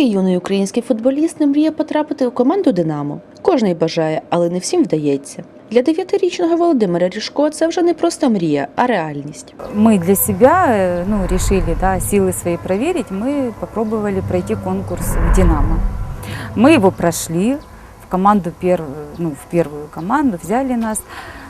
Цей юний український футболіст не мріє потрапити у команду Динамо. Кожний бажає, але не всім вдається. Для дев'ятирічного Володимира Ріжко це вже не просто мрія, а реальність. Мы для себя э, ну, решили да, силы свои проверить. Мы попробовали пройти конкурс в «Динамо». Мы его прошли, в команду первую, ну, в первую команду взяли нас.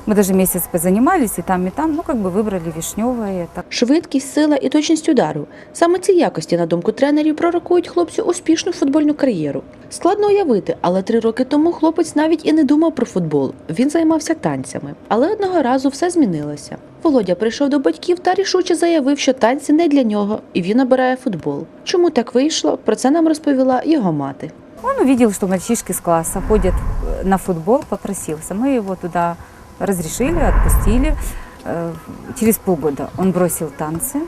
Мы даже месяц позанимались и там, и там, ну, как бы выбрали Вишневое. Так. Швидкість, сила і точність удару. Саме ці якості, на думку тренерів, пророкують хлопцю успішну футбольну кар'єру. Складно уявити, але три роки тому хлопець навіть і не думав про футбол. Він займався танцями. Але одного разу все змінилося. Володя прийшов до батьків та рішуче заявив, що танці не для нього, і він обирає футбол. Чому так вийшло? Про це нам розповіла його мати. Он увидел, что мальчишки с класса ходят э, на футбол, попросился. Мы его туда разрешили, отпустили. Э, Через полгода он бросил танцы,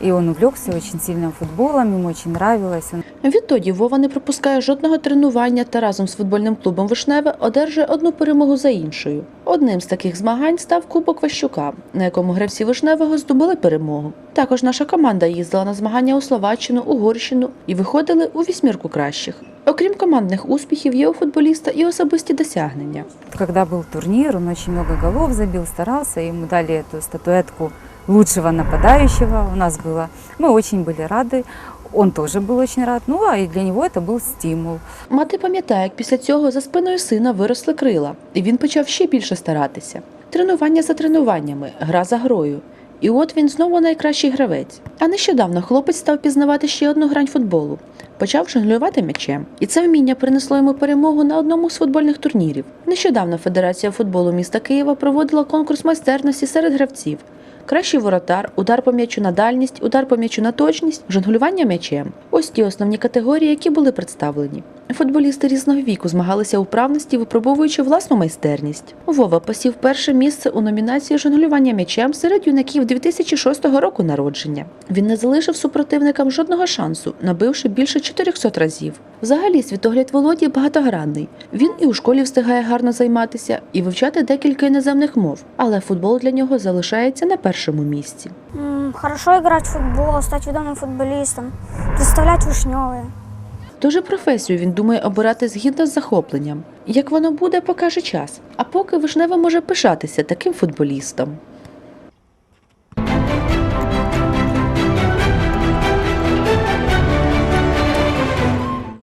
и он увлекся очень сильно футболом, ему очень нравилось. Он Відтоді Вова не пропускає жодного тренування та разом з футбольним клубом Вишневе одержує одну перемогу за іншою. Одним з таких змагань став Кубок Ващука, на якому гравці Вишневого здобули перемогу. Також наша команда їздила на змагання у Словаччину, Угорщину і виходили у вісьмірку кращих. Окрім командних успіхів, є у футболіста і особисті досягнення. Когда был турнир, он очень много голов забил, старался, ему дали эту статуэтку лучшего нападающего. У нас было, мы очень были рады, он тоже был очень рад. Ну, а и для него это был стимул. Мати пам'ятає, як після цього за спиною сина виросли крила, і він почав ще більше старатися. Тренування за тренуваннями, гра за грою. І от він знову найкращий гравець. А нещодавно хлопець став пізнавати ще одну грань футболу. Почав жонглювати м'ячем. І це вміння принесло йому перемогу на одному з футбольних турнірів. Нещодавно Федерація футболу міста Києва проводила конкурс майстерності серед гравців. Кращий воротар, удар по м'ячу на дальність, удар по м'ячу на точність, жонглювання м'ячем. Ось ті основні категорії, які були представлені. Футболісти різного віку змагалися у вправності, випробовуючи власну майстерність. Вова посів перше місце у номінації жонглювання м'ячем серед юнаків 2006 року народження. Він не залишив супротивникам жодного шансу, набивши більше 400 разів. Взагалі, світогляд Володі багатогранний. Він і у школі встигає гарно займатися і вивчати декілька іноземних мов, але футбол для нього залишається на першому місці. Хорошо играть в футбол, стать ведомым футболистом, представлять Вишневые. І професію він думає обирати згідно з захопленням. Як воно буде, покаже час. А поки Вишнева може пишатися таким футболістом.